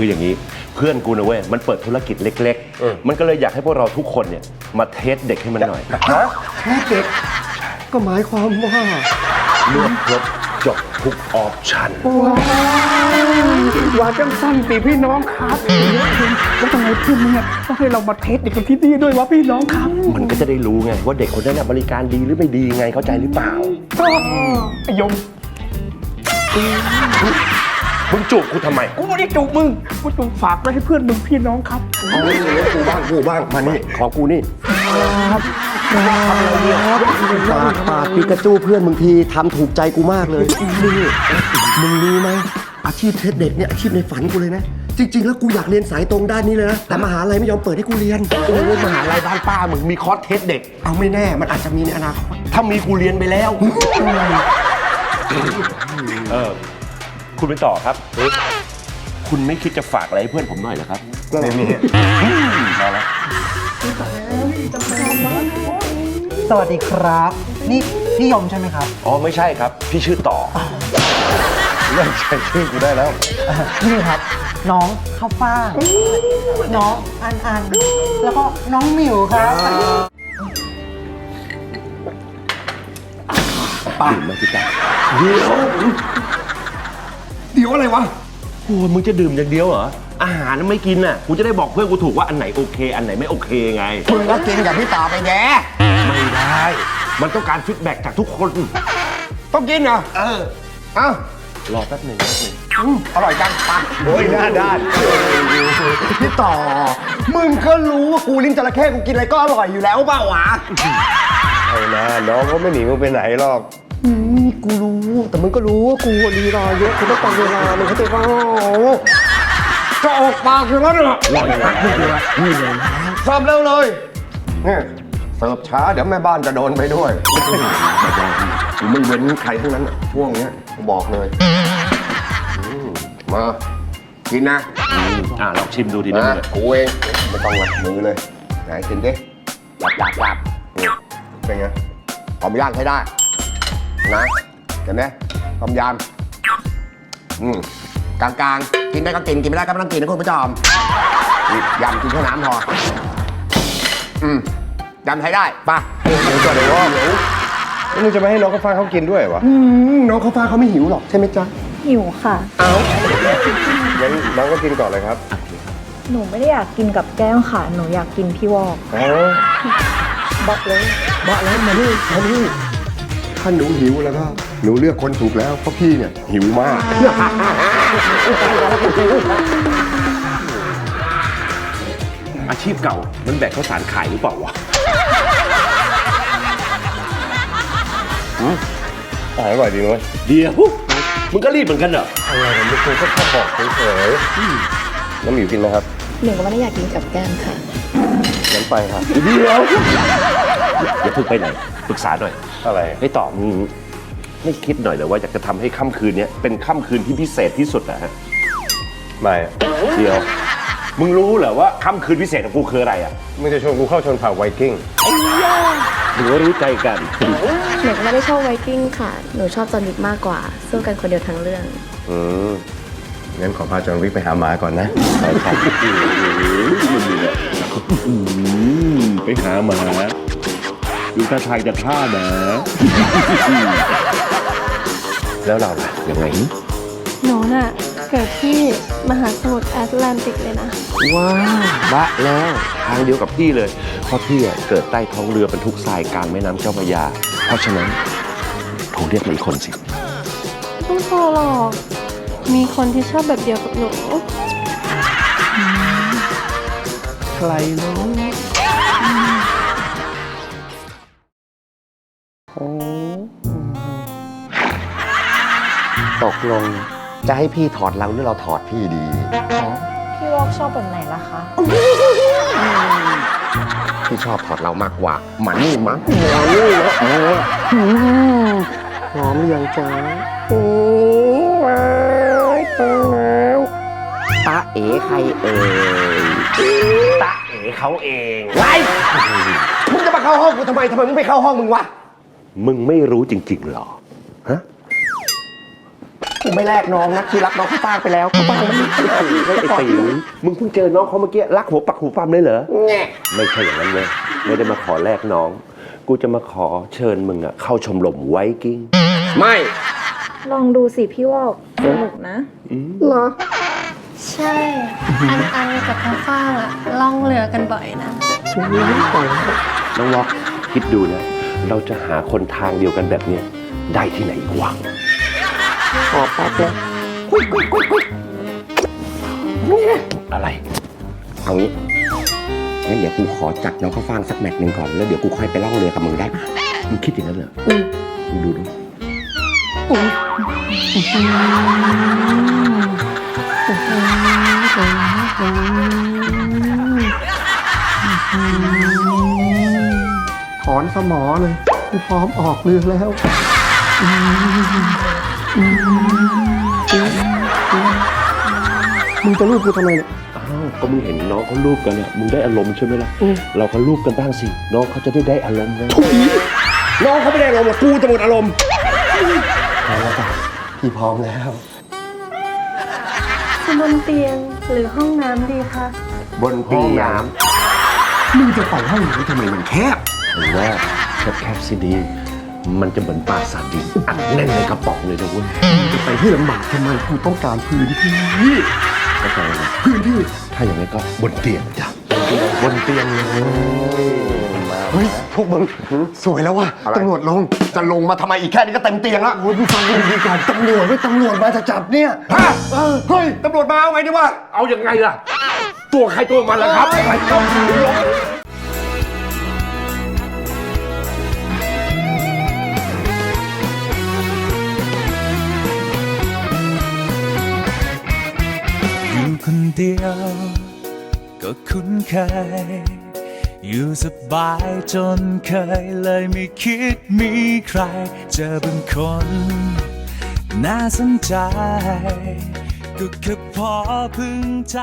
คืออย่างนี้ เพื่อนกูนะเว้ยมันเปิดธุรกิจเล็ก ๆ มันก็เลยอยากให้พวกเราทุกคนเนี่ยมาเทสเด็กให้มันหน่อยฮะแค่เด็กก็หมายความว่าเลือกครบจบทุกออปชั่นว่าจังสั้นสิพี่น้องครับแล้วทำไมเพื่อนมึงเนี่ยต้องให้เรามาเทสเด็กกันที่นี่ด้วยวะพี่น้องครับ มันก็จะได้รู้ไงว่าเด็กคนนั้นนะบริการดีหรือไม่ดีไงเข้าใจหรือเปล่าไอ้ยง มึงจูบกูทำไมกูไม่ได้จูบมึง กูจูบฝากไว้ให้เพื่อนมึงพี่น้องครับเอาเลี้ยงกูบ้างกูบ้างมานี่ขอกูนี่ปากปากปิกาจูเพื่อนมึงทีทำถูกใจกูมากเลยนี่มึงรู้ไหมอาชีพเทสเด็กเนี่ยอาชีพในฝันกูเลยนะจริง ๆ แล้วกูอยากเรียนสายตรงด้านนี้เลยนะ แต่มหาลัยไม่ยอมเปิดให้กูเรียนโอ้ยมหาลัยบ้านป้ามึงมีคอร์สเทสเด็ก เอาไม่แน่ มันอาจจะมีในอนาคตถ้ามีกูเรียนไปแล้วเออ คุณไปต่อครับ คุณไม่คิดจะฝากอะไรให้เพื่อนผมหน่อยเหรอครับไม่มีมาแล้วสวัสดีครับ นี่พี่ยมใช่ไหมครับ อ๋อไม่ใช่ครับ พี่ชื่อต่อเลิกใช้ชื่อกูได้แล้ว นี่ครับ น้องข้าวฟ่างน้องอันอัน แล้วก็น้องหมิวครับป้ามาจิตาเดี๋ยวเดี๋ยวอะไรวะ โอ้ยมึงจะดื่มอย่างเดียวเหรอ อาหารไม่กินน่ะ กูจะได้บอกเพื่อนกูถูกว่าอันไหนโอเค อันไหนไม่โอเคไง มึงก็กินกับพี่ต่อไปแย่ไม่ได้ มันต้องการฟีดแบ็กจากทุกคน ต้องกินเหรอ เออ เอ้ารอแป๊บหนึ่งแป๊บหนึ่งอืมอร่อยจังปะโอ้ยหน้าด้านพี่ต่อ มึงก็รู้ว่ากูลิ้นจระเข้กูกินอะไรก็อร่อยอยู่แล้วเปล่าวะเอานะน้องก็ไม่หนีมึงไปไหนหรอก อืมกูรู้ แต่มึงก็รู้ว่ากูรีรอเยอะกูต้องการเวลามึงเข้าใจป่าจะออกปากอยู่แล้วเนี่ยเสิร์ฟเร็วเลยเนี่ยเสิร์ฟช้าเดี๋ยวแม่บ้านจะโดนไปด้วยกูไม่เว้นใครทั้งนั้นอะช่วงเนี้ยกูบอกเลยมากินนะอะลองชิมดูทีนี้มาเลยกูเองไม่ต้องหลับมือเลยไหนกินดิหลับหลับหลับเป็นไงหอมย่างใช้ได้ นะเห็นไหมหอมยำอืมกลางๆ กินได้ก็กิน กินไม่ได้ก็ไม่ต้องกินนะคุณผู้ชมนี่ยำกินแค่น้ำพอ อืมยำใช้ได้ป่ะเดี๋ยวก่อนเดี๋ยวว่าเดี๋ยวแล้วมึงจะไม่ให้น้องเขาฟังเขากินด้วยวะอืมน้องเขาฟ้าเขาไม่หิวหรอกใช่ไหมจ๊ะ หิวค่ะงั้นน้องก็กินก่อนเลยครับหนูไม่ได้อยากกินกับแก้มค่ะ หนูอยากกินพี่วอก เอาบอกเลยบ้าแล้วมานี่มานี่ ถ้าหนูหิวแล้วก็หนูเลือกคนถูกแล้วเพราะพี่เนี่ยหิวมาก อาชีพเก่ามันแบกข้าวสารขายหรือเปล่าวะอาหารอร่อยดีนุ้ยเดี๋ยวมึงก็รีบเหมือนกันเหรออะไรผมไม่เคยก็แค่บอกเฉยๆน้ำหมิวกินไหมครับหนูก็ไม่ได้อยากกินกับแก้มค่ะงั้นไปครับเดี๋ยว อย่าเพิ่งไปไหนปรึกษาหน่อยอะไรให้ต่อมึงไม่คิดหน่อยเลยว่าอยากจะทำให้ค่ำคืนเนี้ยเป็นค่ำคืนที่พิเศษที่สุดนะฮะไม่อะเดี๋ยว มึงรู้เหรอว่าค่ำคืนพิเศษของกูคืออะไรอะมึงจะชวนกูเข้าชนเผ่าไวกิ้งหรือว่ารู้ใจกัน หนูก็ไม่ได้ชอบไวกิ้งค่ะ หนูชอบจอห์นวิกมากกว่า สู้กันคนเดียวทั้งเรื่อง อืมงั้นขอพาจอห์นวิกไปหาหมาก่อนนะอืมไปหาหมา ดูท่าทางจะท่านะแล้วเราล่ะยังไงหนูน่ะ เกิดที่มหาสมุทรแอตแลนติกเลยนะ ว้าวบะแล้วทางเดียวกับพี่เลย เพราะพี่อะเกิดใต้ท้องเรือบรรทุกทรายกลางแม่น้ำเจ้าพระยา เพราะฉะนั้นโทรเรียกมาอีกคนสิ ไม่ต้องโทรหรอก มีคนที่ชอบแบบเดียวกับหนู ใครเนาะ ตกลงจะให้พี่ถอดเราหรือเราถอดพี่ดี พี่วอกชอบแบบไหนล่ะคะ พี่ชอบถอดเรามากกว่ามันนี่มั้งมันนี่นะเอออืมหอมหรือยังจ้าโอ้ยตายแล้วตาเอ๋ใครเอ่ยตะเอ๋เขาเองไรมึงจะมาเข้าห้องกูทำไมทำไมมึงไม่เข้าห้องมึงวะ มึงไม่รู้จริงๆหรอ ฮะโกูไม่แลกน้องนะคือรักน้องข้าวฟ่างไปแล้วข้าวฟ่างมันไม่ไอ้ตีมึงเพิ่งเจอน้องเขาเมื่อกี้รักหัวปักหัวปั๊มเลยเหรอ แง่ไม่ใช่อย่างนั้นเลยไม่ได้มาขอแลกน้อง กูจะมาขอเชิญมึงอะเข้าชมรมไวกิ้ง ไม่ลองดูสิพี่วอกสนุกนะ เหรอใช่ อันอันกับข้าวฟ่างอะล่องเรือกันบ่อยนะ น้องล็อกคิดดูนะ เราจะหาคนทางเดียวกันแบบเนี้ยได้ที่ไหนอีกวะขอแป๊บเลยคุยคุยคุยคุยอะไร เอางี้งั้นเดี๋ยวกูขอจัดน้องข้าวฟ่างสักแมตช์หนึ่งก่อน แล้วเดี๋ยวกูค่อยไปล่องเรือกับมึงได้มึงคิดอย่างนั้นเหรอมึงดูดูถอ นสมอเลยกูพร้อมออกเรือแล้วมึงจะรูปกูทำไมเนี่ยอ้าวก็มึงเห็นน้องเขารูปกันเนี่ยมึงได้อารมณ์ใช่ไหมล่ะเราก็รูปกันบ้างสิน้องเขาจะได้ได้อารมณ์ไงน้องเขาไม่ได้อารมณ์หรอกกูจะหมดอารมณ์พี่พร้อมแล้วบนเตียงหรือห้องน้ำดีคะบนห้ห้อองงน้น้ำมึงจะไปห้องไหนทำไมมันแคบำผมว่าแคบแคบๆสิดี มันจะเหมือนปลาสาดินอัดแน่นในกระป๋องเลยนะเว้ยจะไปที่ลำบากทำไมกูต้องการพื้นที่เข้าใจไหมพื้นที่ถ้าอย่างนั้นก็บนเตียงจ้ะบนเตียงเลยเฮ้ยพวกมึงสวยแล้วว่ะอะไรตำรวจลงจะลงมาทำไมอีกแค่นี้ก็เต็มเตียงแล้วโอ้ยมึงฟังกูดีๆก่อนตำรวจไม่ตำรวจมาจะจับเนี่ยฮะเฮ้ยตำรวจมาเอาไงดีวะเอายังไงล่ะ ตัวใครตัวมันล่ะครับ เดียว ก็คุ้นเคย อยู่สบายจนเคยเลยไม่คิดมีใคร เจอบางคน น่าสนใจ ก็แค่พอพึงใจ